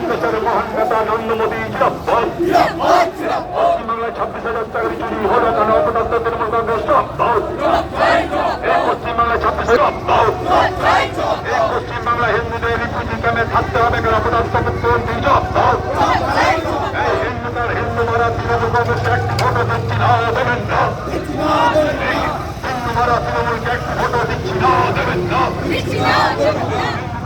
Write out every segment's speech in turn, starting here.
কংগ্রেসের মহান নেতা নরেন্দ্র মোদী পশ্চিমবাংলায় ছাব্বিশ হাজার চাকরি চুরি হলো কেন? অপদার্থ তৃণমূল কংগ্রেস পশ্চিমবাংলায় ছাব্বিশ পশ্চিমবাংলায় হিন্দুদের রিফিউজি ক্যাম্পে থাকতে হবে কেন? অপদার্থ মুখ্যমন্ত্রী হিন্দুদের হিন্দু মারা তৃণমূল কংগ্রেস একটি ভোটও দিচ্ছি না দেবেন না হিন্দু মারা তৃণমূলকে একটি ভোটও দিচ্ছি না দেবেন না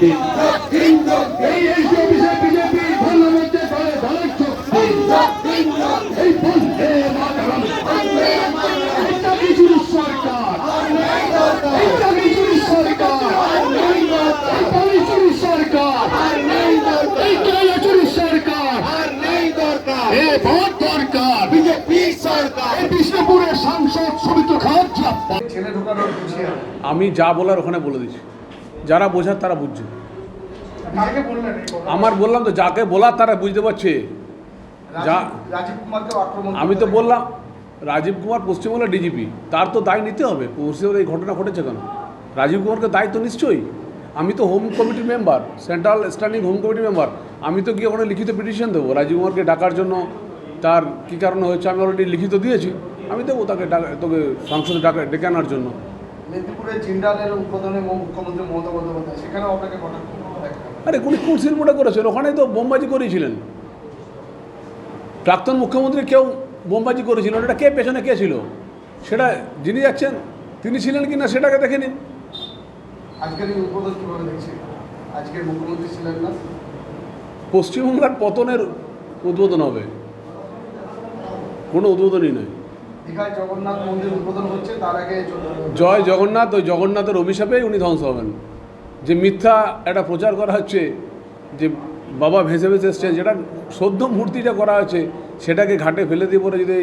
এই বিজেপি দলে দলে এই মাতরম। এটা সরকার। এটা বিজুর সরকার। এটা বিজুর সরকার। এটা বিজুর সরকার। এ ভোট দরকার। বিজেপি সরকার। এই বিষ্ণুপুরের সাংসদ সবিত খান ছেলে ঢোকানোর আমি যা বলার ওখানে বলে দিচ্ছি। যারা বোঝার তারা বুঝছে? আমার বললাম তো যাকে বলার তারা বুঝতে পারছে। যা আমি তো বললাম রাজীব কুমার পশ্চিমবঙ্গের ডিজিপি তার তো দায় নিতে হবে। পশ্চিমবঙ্গে এই ঘটনা ঘটেছে কেন? রাজীব কুমারকে দায় তো নিশ্চয়ই। আমি তো হোম কমিটির মেম্বার সেন্ট্রাল স্ট্যান্ডিং হোম কমিটির মেম্বার আমি তো গিয়ে ওখানে লিখিত পিটিশন দেবো। রাজীব কুমারকে ডাকার জন্য তার কী কারণে হয়েছে আমি অলরেডি লিখিত দিয়েছি। আমি দেবো তাকে ডাকা- তোকে সংসদে ডাকা ডেকে আনার জন্য। মেদিনীপুরে জিন্দালের উদ্বোধনে মুখ্যমন্ত্রী মমতা বন্দ্যোপাধ্যায় সেখানেও আপনাকে কটাক্ষ আরে কোন কোন শিল্পটা করেছেন? ওখানেই তো বোমবাজি করেছিলেন। প্রাক্তন মুখ্যমন্ত্রী কেউ বোমবাজি করেছিল? এটা কে পেছনে কে ছিল? সেটা যিনি যাচ্ছেন তিনি ছিলেন কি না সেটাকে দেখে নিন। আজকের এই উদ্বোধন কীভাবে দেখছি আজকের মুখ্যমন্ত্রী ছিলেন না। পশ্চিমবাংলার পতনের উদ্বোধন হবে। কোনো উদ্বোধনই নয়। জগন্নাথ হচ্ছে জয় জগন্নাথ, ওই জগন্নাথের অভিশাপেই উনি ধ্বংস হবেন। যে মিথ্যা একটা প্রচার করা হচ্ছে, যে বাবা ভেসে ভেসে এসছেন, যেটা সদ্য মূর্তিটা করা হচ্ছে সেটাকে ঘাটে ফেলে দিয়ে পরে যদি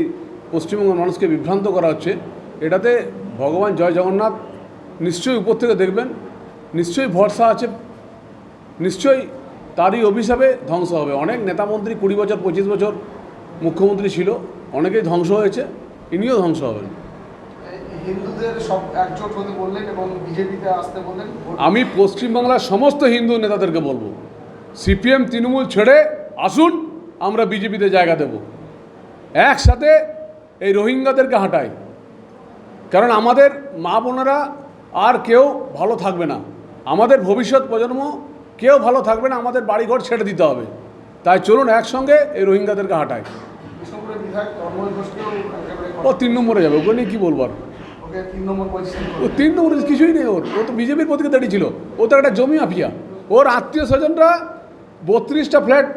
পশ্চিমবঙ্গের মানুষকে বিভ্রান্ত করা হচ্ছে, এটাতে ভগবান জয় জগন্নাথ নিশ্চয়ই উপর থেকে দেখবেন, নিশ্চয়ই ভরসা আছে, নিশ্চয়ই তারই অভিশাপে ধ্বংস হবে। অনেক নেতামন্ত্রী কুড়ি বছর, পঁচিশ বছর মুখ্যমন্ত্রী ছিল, অনেকেই ধ্বংস হয়েছে। ইনিও ধ্বংস হবেন। আমি পশ্চিমবাংলার সমস্ত হিন্দু নেতাদেরকে বলব সিপিএম তৃণমূল ছেড়ে আসুন আমরা বিজেপিতে জায়গা দেব। একসাথে এই রোহিঙ্গাদেরকে হাঁটাই। কারণ আমাদের মা বোনেরা আর কেউ ভালো থাকবে না। আমাদের ভবিষ্যৎ প্রজন্ম কেউ ভালো থাকবে না আমাদের বাড়িঘর ছেড়ে দিতে হবে। তাই চলুন একসঙ্গে এই রোহিঙ্গাদেরকে হাঁটাই। ও তিন নম্বরে যাবে ওকে নিয়ে কী বলব আর? ও তিন নম্বরে কিছুই নেই ওর ও তো বিজেপির প্রতিকে দাঁড়িয়ে ছিল। ও তো একটা জমি মাফিয়া। ওর আত্মীয় স্বজনরা বত্রিশটা ফ্ল্যাট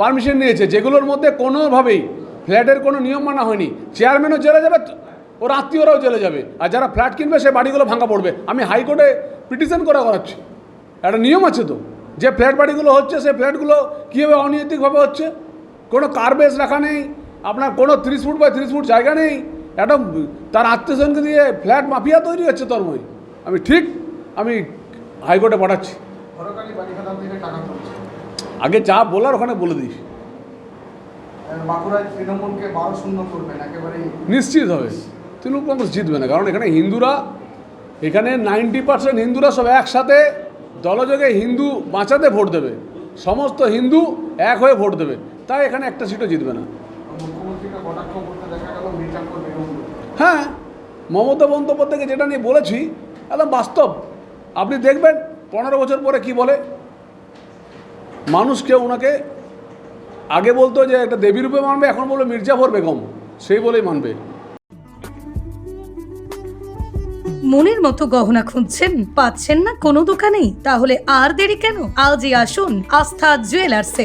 পারমিশন নিয়েছে যেগুলোর মধ্যে কোনোভাবেই ফ্ল্যাটের কোনো নিয়ম মানা হয়নি। চেয়ারম্যানও জেলে যাবে ওর আত্মীয়রাও জেলে যাবে। আর যারা ফ্ল্যাট কিনবে সে বাড়িগুলো ভাঙা পড়বে। আমি হাইকোর্টে পিটিশন করা করাচ্ছি। একটা নিয়ম আছে তো যে ফ্ল্যাট বাড়িগুলো হচ্ছে সে ফ্ল্যাটগুলো কীভাবে অনৈতিকভাবে হচ্ছে? কোনো কার্বেজ রাখা নেই আপনার কোনো তিরিশ ফুট বাই তিরিশ ফুট জায়গা নেই একটা তার আত্মীয়স্বজনকে দিয়ে ফ্ল্যাট মাফিয়া তৈরি হচ্ছে তন্ময়। আমি ঠিক আমি হাইকোর্টে পাঠাচ্ছি। আগে যা বলার ওখানে বলে দিস। নিশ্চিত হবে। তৃণমূল কংগ্রেস জিতবে না কারণ এখানে হিন্দুরা এখানে নাইনটি পার্সেন্ট হিন্দুরা সব একসাথে দলযোগে হিন্দু বাঁচাতে ভোট দেবে। সমস্ত হিন্দু এক হয়ে ভোট দেবে। তাই এখানে একটা সিটও জিতবে না। হ্যাঁ মমতা বন্দ্যোপাধ্যায়কে যেটা নিয়ে বলেছি একদম বাস্তব। আপনি দেখবেন পনেরো বছর পরে কি বলে? মানুষকে ওনাকে আগে বলতো যে একটা দেবী রূপে মানবে এখন বলবে মির্জাফর বেগম সেই বলেই মানবে। মনের মতো গহনা খুঁজছেন পাচ্ছেন না কোনো দোকানেই? তাহলে আর দেরি কেন? আজই আসুন আস্থা জুয়েলার্সে।